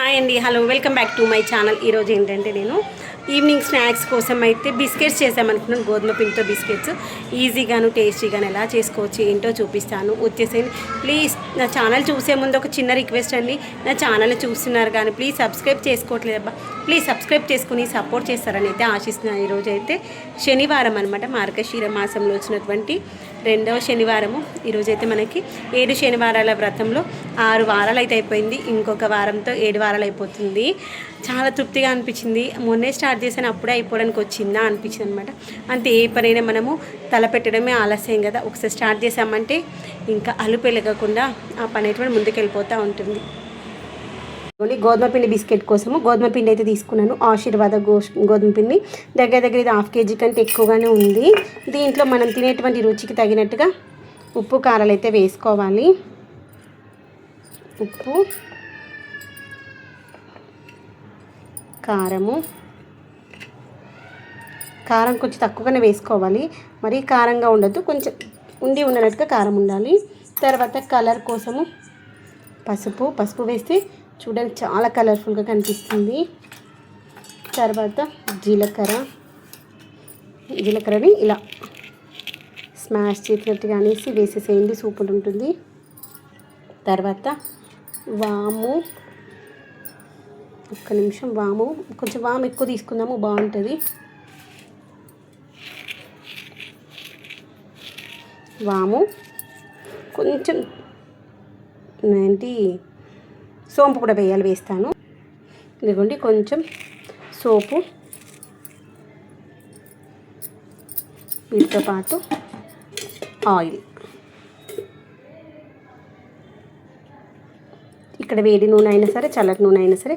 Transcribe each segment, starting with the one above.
Hi అండి hello welcome back to my channel. ఈరోజు ఏంటంటే నేను ఈవినింగ్ స్నాక్స్ కోసం అయితే బిస్కెట్స్ చేసామనుకున్నాను గోధుమ పిండితో బిస్కెట్స్. ఈజీగాను టేస్టీగాను ఎలా చేసుకోవచ్చు ఏంటో చూపిస్తాను. వచ్చేసేయండి. ప్లీజ్ నా ఛానల్ చూసే ముందు ఒక చిన్న రిక్వెస్ట్ అండి. నా ఛానల్ చూస్తున్నారు కానీ ప్లీజ్ సబ్స్క్రైబ్ చేసుకోవట్లేదబ్బా ప్లీజ్ సబ్స్క్రైబ్ చేసుకుని సపోర్ట్ చేస్తారని అయితే ఆశిస్తున్నాను ఈరోజు అయితే శనివారం అనమాట మార్గశీర మాసంలో వచ్చినటువంటి రెండవ శనివారము. ఈరోజు అయితే మనకి ఏడు శనివారాల వ్రతంలో ఆరు వారాలు అయితే అయిపోయింది. ఇంకొక వారంతో ఏడు వారాలు అయిపోతుంది చాలా తృప్తిగా అనిపించింది. మొన్నే స్టార్ట్ చేసాను అప్పుడే అయిపోవడానికి వచ్చిందా అనిపించింది అనమాట అంతే ఏ పనైనా మనము తలపెట్టడమే ఆలస్యం కదా. ఒకసారి స్టార్ట్ చేసామంటే ఇంకా అలుపు వెలగకుండా ఆ పని అయితే ముందుకు వెళ్ళిపోతూ ఉంటుంది. ఓన్లీ గోధుమ పిండి బిస్కెట్ కోసము గోధుమ పిండి అయితే తీసుకున్నాను. ఆశీర్వాద గో గోధుమ పిండి. దగ్గర దగ్గర ఇది హాఫ్ కేజీ కంటే ఎక్కువగానే ఉంది. దీంట్లో మనం తినేటువంటి రుచికి తగినట్టుగా ఉప్పు కారాలు అయితే వేసుకోవాలి. ఉప్పు కారము. కారం కొంచెం తక్కువగానే వేసుకోవాలి. మరీ కారంగా ఉండద్దు. కొంచెం ఉండి ఉండనట్టుగా కారం ఉండాలి. తర్వాత కలర్ కోసము పసుపు పసుపు వేస్తే చూడడానికి చాలా కలర్ఫుల్గా కనిపిస్తుంది. తర్వాత జీలకర్ర. జీలకర్రని ఇలా స్మాష్ చేసినట్టుగా అనేసి వేసేసేయండి సూపర్ ఉంటుంది. తర్వాత వాము. ఒక్క నిమిషం వాము. కొంచెం వాము ఎక్కువ తీసుకుందాము బాగుంటుంది. వాము. కొంచెం ఏంటి సోంపు కూడా వేయాలి వేస్తాను. ఇదిగోండి కొంచెం సోపు. వీటితో పాటు ఆయిల్. ఇక్కడ వేడి నూనె అయినా సరే చల్లటి నూనె అయినా సరే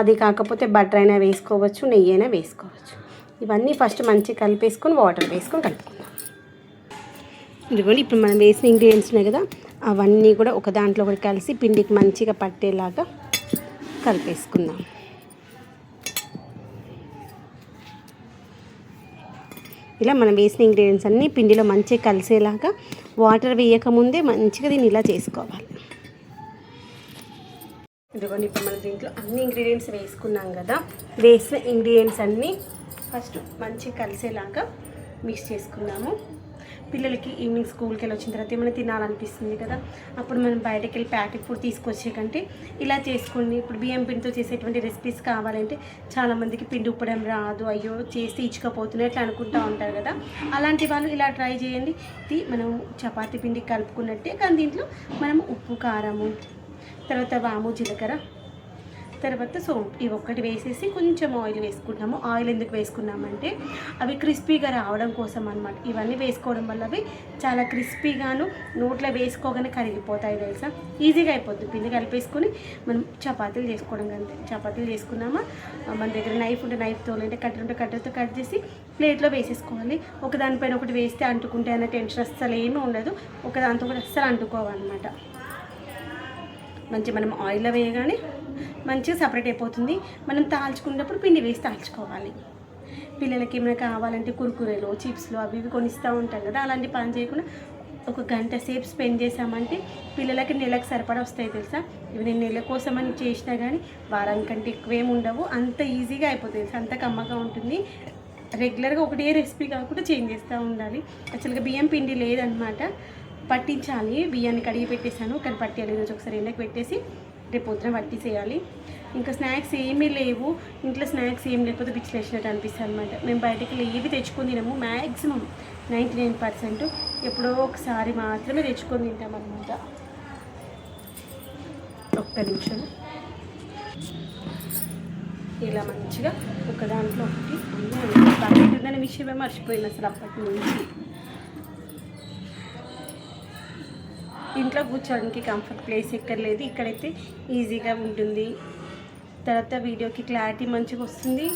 అది కాకపోతే బటర్ అయినా వేసుకోవచ్చు నెయ్యి అయినా వేసుకోవచ్చు. ఇవన్నీ ఫస్ట్ మంచిగా కలిపేసుకొని వాటర్ వేసుకొని కలుపుకుందాం. ఇదిగోండి ఇప్పుడు మనం వేసిన ఇంగ్రీడియంట్స్ ఉన్నాయి కదా అవన్నీ కూడా ఒక దాంట్లో ఒకటి కలిసి పిండికి మంచిగా పట్టేలాగా కలిపేసుకుందాం. ఇలా మనం వేసిన ఇంగ్రీడియంట్స్ అన్నీ పిండిలో మంచిగా కలిసేలాగా వాటర్ వేయకముందే మంచిగా దీన్ని ఇలా చేసుకోవాలి. ఇదిగోండి ఇప్పుడు మనం దీంట్లో అన్ని ఇంగ్రీడియంట్స్ వేసుకున్నాం కదా వేసిన ఇంగ్రీడియంట్స్ అన్నీ ఫస్ట్ మంచిగా కలిసేలాగా మిక్స్ చేసుకున్నాము పిల్లలకి ఈవినింగ్ స్కూల్కి వెళ్ళి వచ్చిన తర్వాత ఏమైనా తినాలనిపిస్తుంది కదా అప్పుడు మనం బయటకు వెళ్ళి ప్యాకెట్ ఫుడ్ తీసుకొచ్చే కంటే ఇలా చేసుకోండి. ఇప్పుడు బియ్యం పిండితో చేసేటువంటి రెసిపీస్ కావాలంటే చాలామందికి పిండి ఉప్పడం రాదు అయ్యో చేస్తే ఇచ్చకపోతున్నాయి అట్లా అనుకుంటూ ఉంటారు కదా. అలాంటి వాళ్ళు ఇలా ట్రై చేయండి. ఇది మనం చపాతీ పిండి కలుపుకున్నట్టే కానీ దీంట్లో మనం ఉప్పు కారము తర్వాత వాము జీలకర్ర తర్వాత సోంపు ఇవి ఒక్కటి వేసేసి కొంచెం ఆయిల్ వేసుకుంటాము ఆయిల్ ఎందుకు వేసుకున్నామంటే అవి క్రిస్పీగా రావడం కోసం అనమాట ఇవన్నీ వేసుకోవడం వల్ల అవి చాలా క్రిస్పీగాను నోట్లో వేసుకోగానే కరిగిపోతాయి తెలుసా? ఈజీగా అయిపోద్ది. పిండి కలిపేసుకొని మనం చపాతీలు చేసుకోవడం అంతే. చపాతీలు చేసుకున్నామా? మన దగ్గర నైఫ్ ఉంటే నైఫ్తో లేదంటే కట్టర్ ఉంటే కట్టర్తో కట్ చేసి ప్లేట్లో వేసేసుకోవాలి. ఒక దానిపైన ఒకటి వేస్తే అంటుకుంటే అనే టెన్షన్ అస్సలు ఏమీ ఉండదు. ఒక దాంతో కూడా అస్సలు అంటుకోవాలన్నమాట మంచి మనం ఆయిల్లో వేయగానే మంచిగా సపరేట్ అయిపోతుంది. మనం తాల్చుకున్నప్పుడు పిండి వేసి తాల్చుకోవాలి. పిల్లలకి ఏమైనా కావాలంటే కురుకురేలు చిప్స్లు అవి ఇవి కొనిస్తూ ఉంటాం కదా అలాంటి పని చేయకుండా ఒక గంట సేపు స్పెండ్ చేసామంటే పిల్లలకి నెలకు సరిపడా వస్తాయి తెలుసా? ఇవి నేను నెల కోసం అని చేసినా కానీ వారం కంటే ఎక్కువేం ఉండవు. అంత ఈజీగా అయిపోతుంది తెలుసా? అంత కమ్మగా ఉంటుంది. రెగ్యులర్గా ఒకటే రెసిపీ కాకుండా చేంజ్ చేస్తూ ఉండాలి. యాక్చువల్గా బియ్యం పిండి లేదనమాట. పట్టించాలి. బియ్యాన్ని కడిగి పెట్టేశాను. కానీ పట్టాలి ఈరోజు ఒకసారి ఎండకు పెట్టేసి రేపు పొద్దున పట్టిసేయాలి ఇంకా స్నాక్స్ ఏమీ లేవు. ఇంట్లో స్నాక్స్ ఏం లేకపోతే పిచ్చిలేసినట్టు అనిపిస్తుంది అనమాట మేము బయటకి ఏవి తెచ్చుకొని తినము. మ్యాక్సిమం నైంటీ నైన్ పర్సెంట్ ఎప్పుడో ఒకసారి మాత్రమే తెచ్చుకొని తింటాం అనమాట ఒక్క నిమిషం. ఇలా మంచిగా ఒక దాంట్లో ఒకటి అన్నీ విషయమే మర్చిపోయింది అసలు అప్పటి నుంచి. ఇంట్లో కూర్చోడానికి కంఫర్ట్ ప్లేస్ ఎక్కడ లేదు ఇక్కడైతే ఈజీగా ఉంటుంది. తర్వాత వీడియోకి క్లారిటీ మంచిగా వస్తుంది.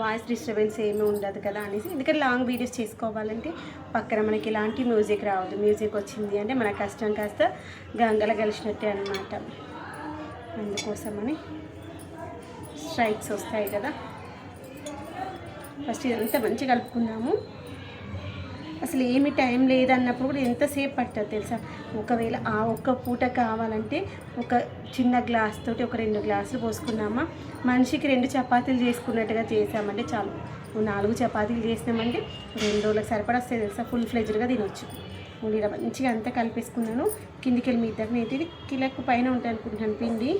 వాయిస్ డిస్టర్బెన్స్ ఏమీ ఉండదు కదా అనేసి. ఎందుకంటే లాంగ్ వీడియోస్ చేసుకోవాలంటే పక్కన మనకి ఇలాంటి మ్యూజిక్ రావద్దు. మ్యూజిక్ వచ్చింది అంటే మన కష్టం కాస్త గంగల కలిసినట్టే అనమాట అందుకోసమని స్ట్రైక్స్ వస్తాయి కదా. ఫస్ట్ ఇదంతా మంచిగా కలుపుకున్నాము. అసలు ఏమి టైం లేదన్నప్పుడు కూడా ఎంతసేపు పట్టదు తెలుసా? ఒకవేళ ఆ ఒక్క పూట కావాలంటే ఒక చిన్న గ్లాస్ తోటి ఒక రెండు గ్లాసులు పోసుకున్నామా? మనిషికి రెండు చపాతీలు చేసుకున్నట్టుగా చేసామంటే చాలు. నాలుగు చపాతీలు చేసినామంటే రెండు రోజులకు సరిపడా వస్తే తెలుసా? ఫుల్ ఫ్లెజ్డ్గా తినొచ్చు. ఇలా మంచిగా అంతా కలిపేసుకున్నాను. కిందికి వెళ్ళి మీ ఇద్దరు ఇది కిలకు పైన ఉంటాయి అనుకుంటున్నాను పిండి.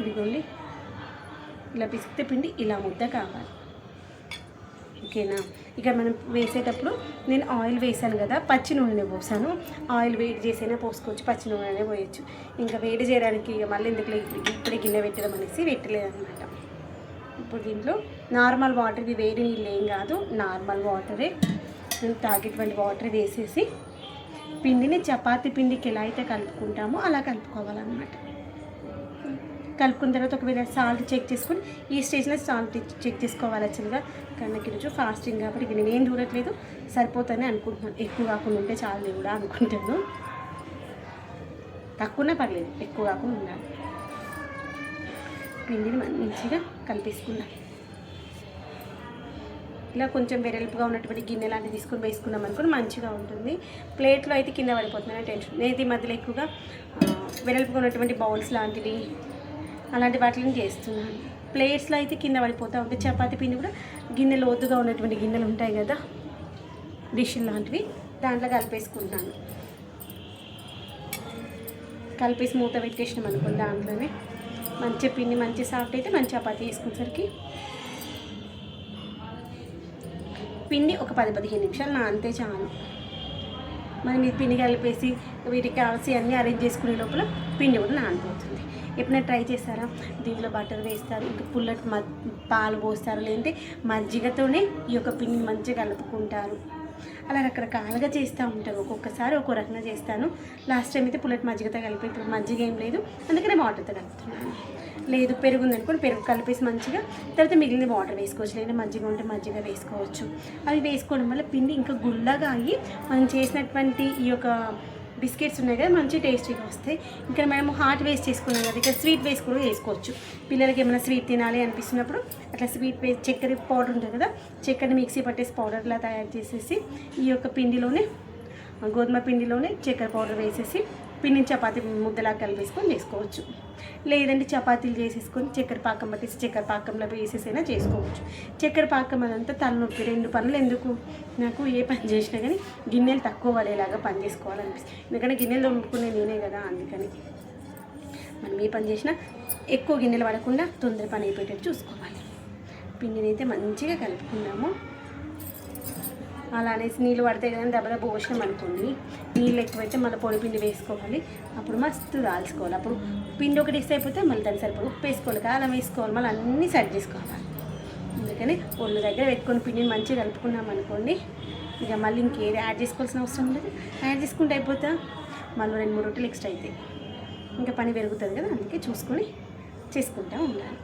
ఇదిగోండి. ఇలా పిసికితే పిండి ఇలా ముద్ద కావాలి. ఓకేనా? ఇక మనం వేసేటప్పుడు నేను ఆయిల్ వేసాను కదా పచ్చి నూనె పోసాను. ఆయిల్ వేడి చేసైనా పోసుకోవచ్చు పచ్చి నూనెనే పోయొచ్చు. ఇంకా వేడి చేయడానికి ఇక మళ్ళీ ఎందుకు ఇప్పుడే గిన్నె పెట్టడం అనేసి పెట్టలేదన్నమాట. ఇప్పుడు దీంట్లో నార్మల్ వాటర్ ఇది వేడి నీళ్ళు ఏం కాదు నార్మల్ వాటరే. నేను తాగేటువంటి వాటర్ వేసేసి పిండిని చపాతీ పిండికి ఎలా అయితే కలుపుకుంటామో అలా కలుపుకోవాలన్నమాట. కలుపుకున్న తర్వాత ఒకవేళ సాల్ట్ చెక్ చేసుకుని ఈ స్టేజ్లో సాల్ట్ చెక్ చేసుకోవాలి యాక్చువల్గా కానీ నాకు ఈరోజు ఫాస్టింగ్ కాబట్టి ఇక నేనేం చూడట్లేదు. సరిపోతానే అనుకుంటున్నాను. ఎక్కువ కాకుండా ఉంటే చాలు కూడా అనుకుంటాను తక్కువనే పర్లేదు. ఎక్కువ కాకుండా ఉండాలి. పిండిని మంచిగా కలిపేసుకుందాం. ఇలా కొంచెం వెడల్పుగా ఉన్నటువంటి గిన్నె లాంటివి తీసుకొని వేసుకున్నాం అనుకుని మంచిగా ఉంటుంది. ప్లేట్లో అయితే కింద పడిపోతుందని టెన్షన్ నేను ఈ మధ్యలో ఎక్కువగా వెరల్పుగా వెడల్పుగా ఉన్నటువంటి బౌల్స్ లాంటివి అలాంటి వాటిని చేస్తున్నాను. ప్లేట్స్లో అయితే కింద పడిపోతూ ఉంటాయి చపాతీ పిండి కూడా గిన్నె లోతుగా ఉన్నటువంటి గిన్నెలు ఉంటాయి కదా డిష్ లాంటివి దాంట్లో కలిపేసుకుంటాను. కలిపేసి మూత పెట్టేసినాం అనుకోండి దాంట్లోనే. మంచి పిండి మంచి సాఫ్ట్ అయితే మంచి చపాతీ వేసుకునేసరికి పిండి ఒక పది పదిహేను నిమిషాలు నానితే చాలు. మనం మీరు పిండి కలిపేసి వీటికి కావాల్సి అన్నీ అరేంజ్ చేసుకునే లోపల పిండి కూడా నానిపోతుంది. ఎప్పుడైనా ట్రై చేస్తారా? దీంట్లో బటర్ వేస్తారు ఇంకా పుల్లటి మ పాలు పోస్తారు లేదంటే మజ్జిగతోనే ఈ యొక్క పిండిని మంచిగా కలుపుకుంటారు. అలా రకరకాలుగా చేస్తూ ఉంటారు. ఒక్కొక్కసారి ఒక్కో రకంగా చేస్తాను. లాస్ట్ టైం అయితే పుల్లటి మజ్జిగతో కలిపి ఇప్పుడు మజ్జిగ ఏం లేదు. అందుకనే వాటర్తో కలుపుతున్నాను. లేదు పెరుగు ఉందనుకోండి పెరుగు కలిపేసి మంచిగా తర్వాత మిగిలిన వాటర్ వేసుకోవచ్చు. లేదా మజ్జిగ ఉంటే మజ్జిగ వేసుకోవచ్చు. అవి వేసుకోవడం వల్ల పిండి ఇంకా గుల్లగా అయ్యి మనం చేసినటువంటి ఈ యొక్క బిస్కెట్స్ ఉన్నాయి కదా మంచి టేస్టీగా వస్తాయి. ఇక్కడ మనము హాట్ వేస్ట్ చేసుకున్నాం కదా ఇక్కడ స్వీట్ వేస్ట్ కూడా వేసుకోవచ్చు. పిల్లలకి ఏమైనా స్వీట్ తినాలి అనిపిస్తున్నప్పుడు అట్లా స్వీట్ వేస్ట్ చక్కెర పౌడర్ ఉంటుంది కదా చక్కెర మిక్సీ పట్టేసి పౌడర్లా తయారు చేసేసి ఈ యొక్క పిండిలోనే గోధుమ పిండిలోనే చక్కెర పౌడర్ వేసేసి పిండిని చపాతి ముద్దలా కలిపేసుకొని చేసుకోవచ్చు లేదంటే చపాతీలు చేసేసుకొని చక్కెర పాకం పట్టేసి చక్కెర పాకంలో వేసేసైనా చేసుకోవచ్చు. చక్కెర పాకం అదంతా తలనొప్పి రెండు పనులు ఎందుకు? నాకు ఏ పని చేసినా కానీ గిన్నెలు తక్కువ పడేలాగా పని చేసుకోవాలనిపిస్తుంది. ఎందుకంటే గిన్నెలు వండుకునే నేనే కదా అందుకని. మనం ఏ పని చేసినా ఎక్కువ గిన్నెలు పడకుండా తొందర పని అయిపోయేటట్టు చూసుకోవాలి. పిండిని అయితే మంచిగా కలుపుకున్నాము అలా అనేసి నీళ్ళు పడితే కదా దెబ్బ పోసినాం అనుకోండి. నీళ్ళు ఎక్కువైతే మళ్ళీ పొడి పిండి వేసుకోవాలి. అప్పుడు మస్తు రాల్చుకోవాలి అప్పుడు పిండి ఒకటి ఇస్తే అయిపోతే మళ్ళీ దాన్ని సరిపడి ఉప్పు వేసుకోవాలి. కారం వేసుకోవాలి. మళ్ళీ అన్నీ సెట్ చేసుకోవాలి. అందుకని ఒళ్ళు దగ్గర పెట్టుకొని పిండిని మంచిగా కలుపుకున్నాం అనుకోండి ఇక మళ్ళీ ఇంకేది యాడ్ చేసుకోవాల్సిన అవసరం లేదు. యాడ్ చేసుకుంటే అయిపోతా. మళ్ళీ రెండు మూడు రొట్టెలు ఎక్స్ట్రా అవుతాయి ఇంకా పని పెరుగుతుంది కదా అందుకే చూసుకొని చేసుకుంటూ ఉండాలి.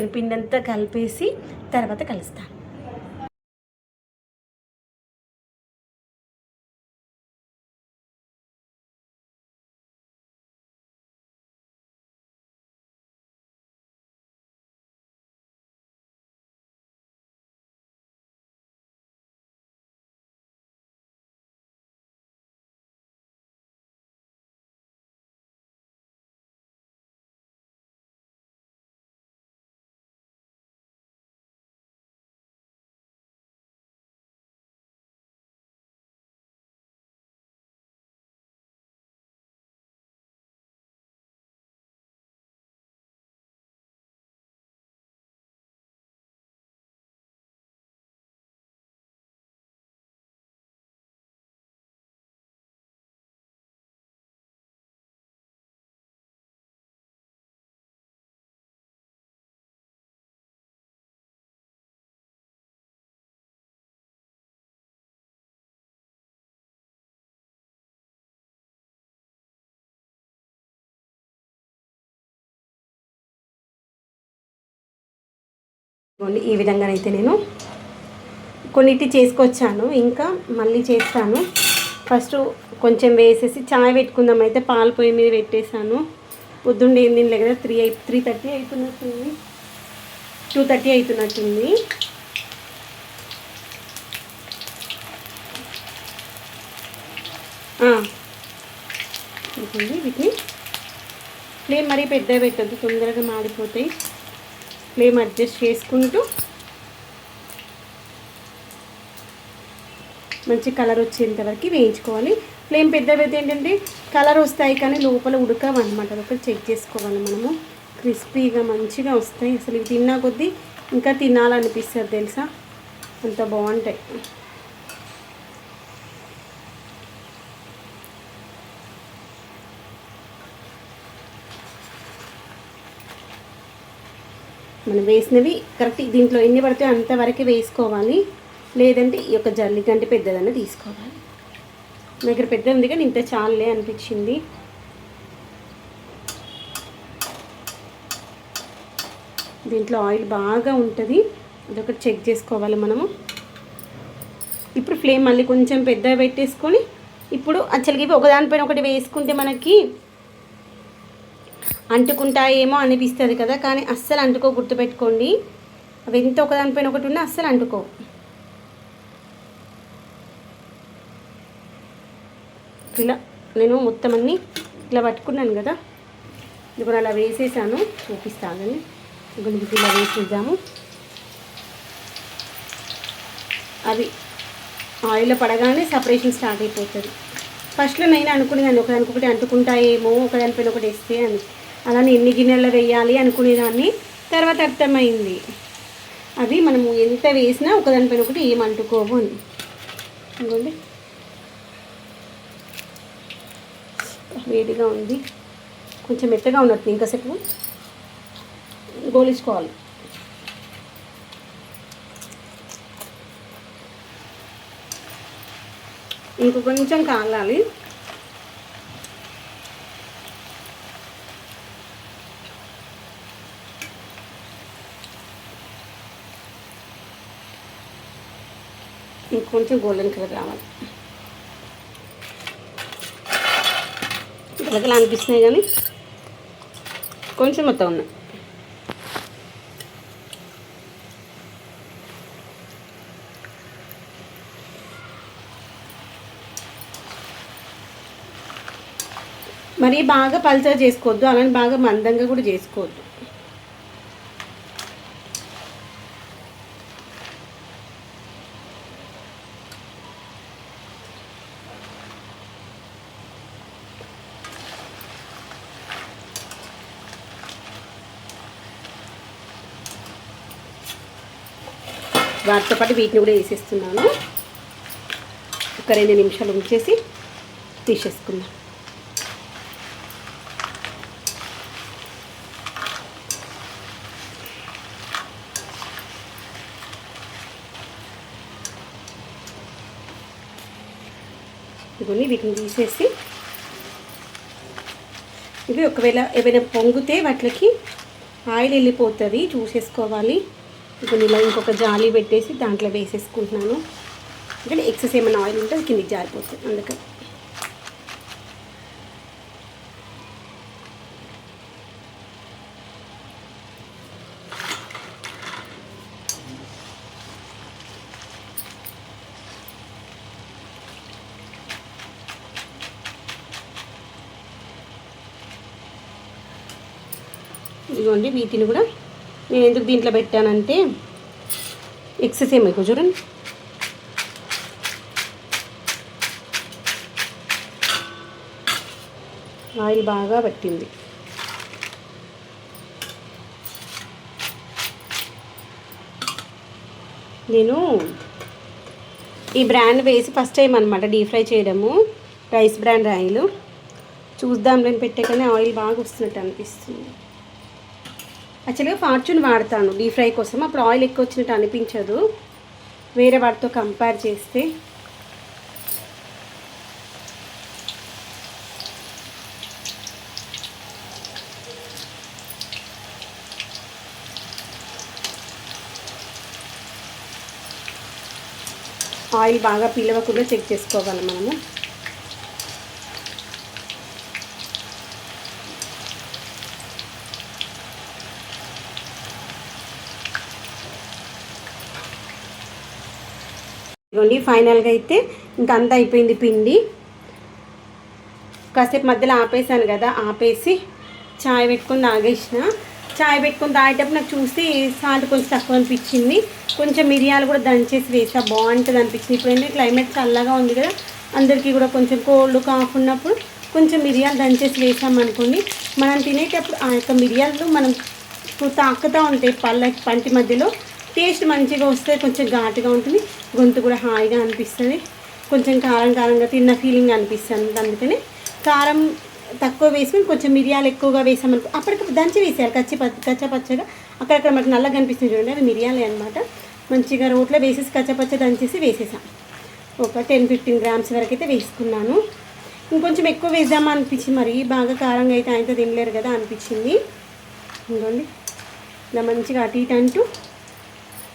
ఇక్కడ పిండి అంతా కలిపేసి తర్వాత కలుస్తాను. ఇదిగోండి ఈ విధంగానైతే నేను కొన్నిటి చేసుకొచ్చాను. ఇంకా మళ్ళీ చేస్తాను. ఫస్ట్ కొంచెం వేసేసి చాయ్ పెట్టుకుందాం అయితే పాలు పొయ్యి మీద పెట్టేశాను. పొద్దుండే ఏం తినలే కదా త్రీ అయి త్రీ థర్టీ అవుతున్నట్టుంది టూ థర్టీ అవుతున్నట్టుంది వీటిని. ఫ్లేమ్ మరీ పెద్దగా పెట్టద్దు తొందరగా మాడిపోతాయి. ఫ్లేమ్ అడ్జస్ట్ చేసుకుంటూ మంచి కలర్ వచ్చేంతవరకు వేయించుకోవాలి. ఫ్లేమ్ పెద్ద పెద్ద ఏంటంటే కలర్ వస్తాయి కానీ లోపల ఉడకవన్నమాట. లోపల చెక్ చేసుకోవాలి మనము. క్రిస్పీగా మంచిగా వస్తాయి. అసలు ఇవి తిన్నా కొద్దీ ఇంకా తినాలనిపిస్తుంది తెలుసా? అంత బాగుంటాయి. మనం వేసినవి కరెక్ట్ దీంట్లో ఎన్ని పడితే అంతవరకు వేసుకోవాలి. లేదంటే ఈ యొక్క జల్లి కంటే పెద్దదన్న తీసుకోవాలి. నా దగ్గర పెద్ద ఉంది కానీ ఇంత చాలే అనిపించింది. దీంట్లో ఆయిల్ బాగా ఉంటుంది. అదొకటి చెక్ చేసుకోవాలి మనము. ఇప్పుడు ఫ్లేమ్ మళ్ళీ కొంచెం పెద్దగా పెట్టేసుకొని ఇప్పుడు అచ్చలకి ఇవి ఒకదానిపైన ఒకటి వేసుకుంటే మనకి అంటుకుంటాయేమో అనిపిస్తుంది కదా కానీ అస్సలు అంటుకో గుర్తుపెట్టుకోండి. అవి ఎంత ఒకదానిపైన ఒకటి ఉన్నా అస్సలు అంటుకో. ఇలా నేను మొత్తం అన్నీ ఇలా పట్టుకున్నాను కదా. ఇప్పుడు అలా వేసేసాను చూపిస్తానని ఇప్పుడు ఇలా వేసేద్దాము. అవి ఆయిల్లో పడగానే సపరేషన్ స్టార్ట్ అయిపోతుంది. ఫస్ట్లో నేను అనుకునేదాన్ని ఒకదానికొకటి అంటుకుంటాయేమో ఒకదానిపైన ఒకటి వేస్తే అని. అలానే ఎన్ని గిన్నెల్లో వేయాలి అనుకునేదాన్ని. తర్వాత అర్థమైంది. అవి మనము ఎంత వేసినా ఒకదానిపైన ఒకటి ఏం అని. అనుకోండి వేడిగా ఉంది. కొంచెం మెత్తగా ఉన్నట్టు ఇంకాసేపు గోలించుకోవాలి. ఇంక కొంచెం కాలాలి. ఇంకొంచెం గోల్డెన్ కలర్ రావాలి. గలగలా అనిపిస్తున్నాయి కానీ కొంచెం మొత్తం ఉన్నాయి. మరీ బాగా పల్చగా చేసుకోవద్దు అలానే బాగా మందంగా కూడా చేసుకోవద్దు. వాటితో పాటు వీటిని కూడా వేసేస్తున్నాను. ఒక రెండు నిమిషాలు ఉంచేసి తీసేసుకుందాం. ఇవన్నీ వీటిని తీసేసి ఇవి ఒకవేళ ఏమైనా పొంగితే వాటికి ఆయిల్ వెళ్ళిపోతుంది చూసేసుకోవాలి. ఇప్పుడు ఇలా ఇంకొక జాలి పెట్టేసి దాంట్లో వేసేసుకుంటున్నాను. ఇక్కడ ఎక్సెస్ ఏమైనా ఆయిల్ ఉంటే అది కిందికి జారిపోతుంది. అందుకని ఇదిగోండి వీటిని కూడా నేను ఎందుకు దీంట్లో పెట్టానంటే ఎక్సెస్ ఏమో చూడండి. ఆయిల్ బాగా పట్టింది. నేను ఈ బ్రాండ్ వేసి ఫస్ట్ టైం అనమాట డీప్ ఫ్రై చేయడము రైస్ బ్రాండ్ ఆయిల్. చూద్దాం నేను పెట్టే కానీ ఆయిల్ బాగా వస్తున్నట్టు అనిపిస్తుంది. యాక్చువల్గా ఫార్చ్యూన్ వాడతాను. డీప్ ఫ్రై కోసం. అప్పుడు ఆయిల్ ఎక్కువ వచ్చినట్టు అనిపించదు. వేరే వాటితో కంపేర్ చేస్తే. ఆయిల్ బాగా పీలవకుండా చెక్ చేసుకోవాలి మనము. ఇదిగోండి ఫైనల్గా అయితే ఇంకా అంత అయిపోయింది పిండి. కాసేపు మధ్యలో ఆపేసాను కదా ఆపేసి చాయ్ పెట్టుకుని తాగేసిన. చాయ్ పెట్టుకొని తాగేటప్పుడు నాకు చూసి సాల్ట్ కొంచెం తక్కువ అనిపించింది. కొంచెం మిరియాలు కూడా దంచేసి వేసా బాగుంటుంది అనిపించింది. ఇప్పుడు ఏంటంటే క్లైమేట్ చల్లగా ఉంది కదా అందరికీ కూడా కొంచెం కోల్డ్ కాఫ్ ఉన్నప్పుడు కొంచెం మిరియాలు దంచేసి వేసామనుకోండి మనం తినేటప్పుడు ఆ యొక్క మిరియాలు మనం తాకుతూ ఉంటాయి పళ్ళ పంటి మధ్యలో టేస్ట్ మంచిగా వస్తే కొంచెం ఘాటుగా ఉంటుంది గొంతు కూడా హాయిగా అనిపిస్తుంది. కొంచెం కారం కారంగా తిన్న ఫీలింగ్ అనిపిస్తుంది అందుకని. కారం తక్కువ వేసుకొని కొంచెం మిరియాలు ఎక్కువగా వేసామనుకో అప్పటికి దంచి వేసేయాలి కచ్చి కచ్చ పచ్చగా. అక్కడక్కడ మనకు నల్లగా కనిపిస్తుంది చూడండి అవి మిరియాలే అనమాట మంచిగా రోట్లో వేసేసి కచ్చపచ్చ దంచేసి వేసేసాం. ఒక టెన్ ఫిఫ్టీన్ గ్రామ్స్ వరకు అయితే వేసుకున్నాను. ఇంకొంచెం ఎక్కువ వేద్దామా అనిపించింది మరి బాగా కారంగా అయితే ఆయనతో తినలేరు కదా అనిపించింది. ఇంకోండి ఇలా మంచిగా అటు ఇటు అంటూ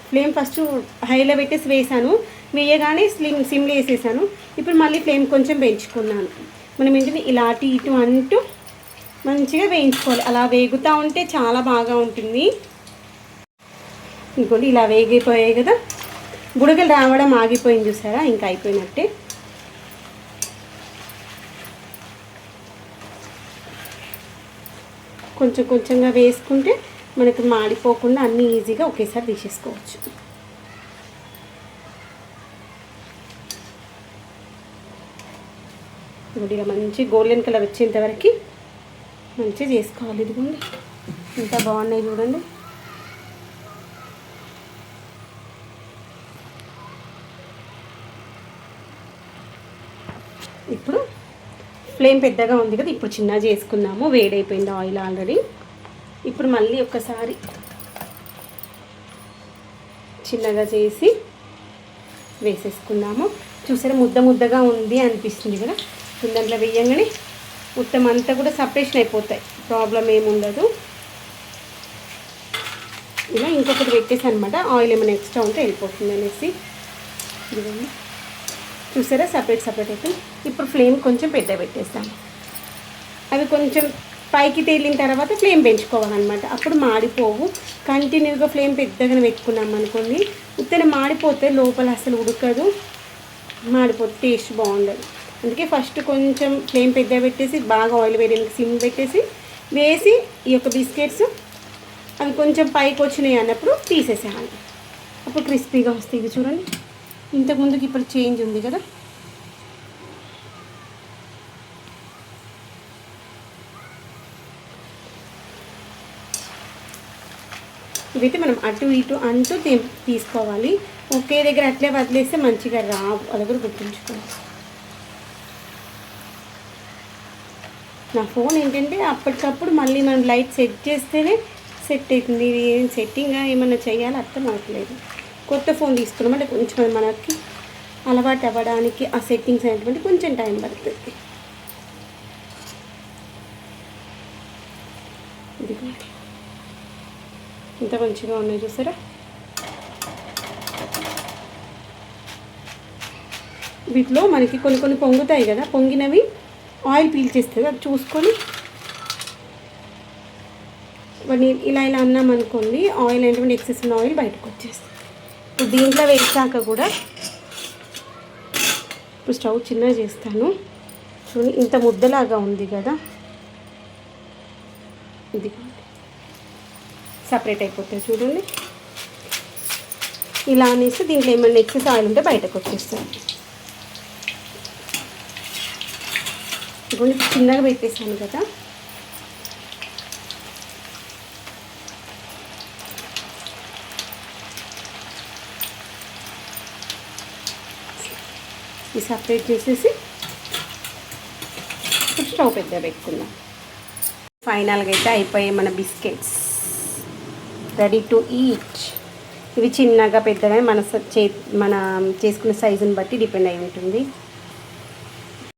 ఫ్లేమ్ ఫస్ట్ హైలో పెట్టేసి వేసాను. వేయగానే స్లిమ్ సిమ్లో వేసేసాను. ఇప్పుడు మళ్ళీ ఫ్లేమ్ కొంచెం పెంచుకున్నాను. మనం ఏంటంటే ఇలా అటు ఇటు అంటూ మంచిగా వేయించుకోవాలి. అలా వేగుతూ ఉంటే చాలా బాగా ఉంటుంది. ఇంకోటి ఇలా వేగిపోయాయి కదా. బుడగలు రావడం ఆగిపోయింది చూసారా? ఇంకా అయిపోయినట్టే. కొంచెం కొంచెంగా వేసుకుంటే మనకు మాడిపోకుండా అన్నీ ఈజీగా ఒకేసారి తీసేసుకోవచ్చు. ఇలా మంచి గోల్డెన్ కలర్ వచ్చేంత వరకు మంచిగా చేసుకోవాలి. ఇదిగోండి. ఎంత బాగున్నాయి చూడండి. ఇప్పుడు ఫ్లేమ్ పెద్దగా ఉంది కదా ఇప్పుడు చిన్నగా చేసుకుందాము. వేడైపోయింది ఆయిల్ ఆల్రెడీ. ఇప్పుడు మళ్ళీ ఒకసారి చిన్నగా చేసి వేసేసుకున్నాము. చూసారా ముద్ద ముద్దగా ఉంది అనిపిస్తుంది కదా? దాంట్లో వేయంగానే మొత్తం అంతా కూడా సపరేషన్ అయిపోతాయి. ప్రాబ్లం ఏముండదు ఇలా ఇంకొకటి పెట్టేసి అనమాట ఆయిల్ ఏమైనా ఎక్స్ట్రా ఉంటే వెళ్ళిపోతుంది అనేసి. చూసారా సపరేట్ సపరేట్ అయితే ఇప్పుడు ఫ్లేమ్ కొంచెం పెద్ద పెట్టేస్తాను. అవి కొంచెం పైకి తేలిన తర్వాత ఫ్లేమ్ పెంచుకోవాలన్నమాట. అప్పుడు మాడిపోవు. కంటిన్యూగా ఫ్లేమ్ పెద్దగానే పెట్టుకున్నాం అనుకోండి ఉత్తనే మాడిపోతే లోపల అసలు ఉడకదు. మాడిపోతే టేస్ట్ బాగుండదు. అందుకే ఫస్ట్ కొంచెం ఫ్లేమ్ పెద్ద పెట్టేసి బాగా ఆయిల్ వేయడానికి సిమ్ పెట్టేసి వేసి ఈ యొక్క బిస్కెట్స్ అవి కొంచెం పైకి వచ్చినాయి అన్నప్పుడు తీసేసేయాలి. అప్పుడు క్రిస్పీగా వస్తాయి. ఇది చూడండి. ఇంతకుముందుకి ఇప్పుడు చేంజ్ ఉంది కదా. ఇవైతే మనం అటు ఇటు అంటూ తీ- తీసుకోవాలి. ఒకే దగ్గర అట్లే వదిలేస్తే మంచిగా రావు. అది కూడా గుర్తుంచుకోవాలి నా ఫోన్ ఏంటంటే అప్పటికప్పుడు మళ్ళీ మనం లైట్ సెట్ చేస్తేనే సెట్ అవుతుంది. ఇది ఏం సెట్టింగ్ ఏమన్నా చేయాలో అర్థం అవ్వట్లేదు. కొత్త ఫోన్ తీసుకున్నామంటే కొంచెం మనకి అలవాటు అవ్వడానికి ఆ సెట్టింగ్స్ అనేటువంటి కొంచెం టైం పడుతుంది. ఇంత మంచిగా ఉన్నాయి చూసారా? వీటిలో మనకి కొన్ని కొన్ని పొంగుతాయి కదా పొంగినవి ఆయిల్ పీల్చేస్తుంది అది చూసుకొని వాటిని ఇలా ఇలా అన్నాం అనుకోండి ఆయిల్ ఏంటంటే ఎక్సెస్ ఉన్న ఆయిల్ బయటకు వచ్చేస్తుంది. ఇప్పుడు దీంట్లో వేసాక కూడా ఇప్పుడు స్టవ్ చిన్నగా చేస్తాను. చూడండి ఇంత ముద్దలాగా ఉంది కదా. ఇది. సపరేట్ అయిపోతుంది చూడండి. ఇలా అనేసి దీంట్లో ఏమైనా ఎక్సెస్ ఆయిల్ ఉంటే బయటకు వచ్చేస్తుంది ఇప్పుడు చిన్నగా పెట్టేసాను కదా. ఇది సపరేట్ చేసేసి స్టవ్ పెద్ద పెట్టుకుందాం. ఫైనల్గా అయితే అయిపోయాయి మన బిస్కెట్స్. రెడీ టు ఈట్ ఇవి చిన్నగా పెద్దగా మన స- చే మన చేసుకున్న సైజుని బట్టి డిపెండ్ అయి ఉంటుంది.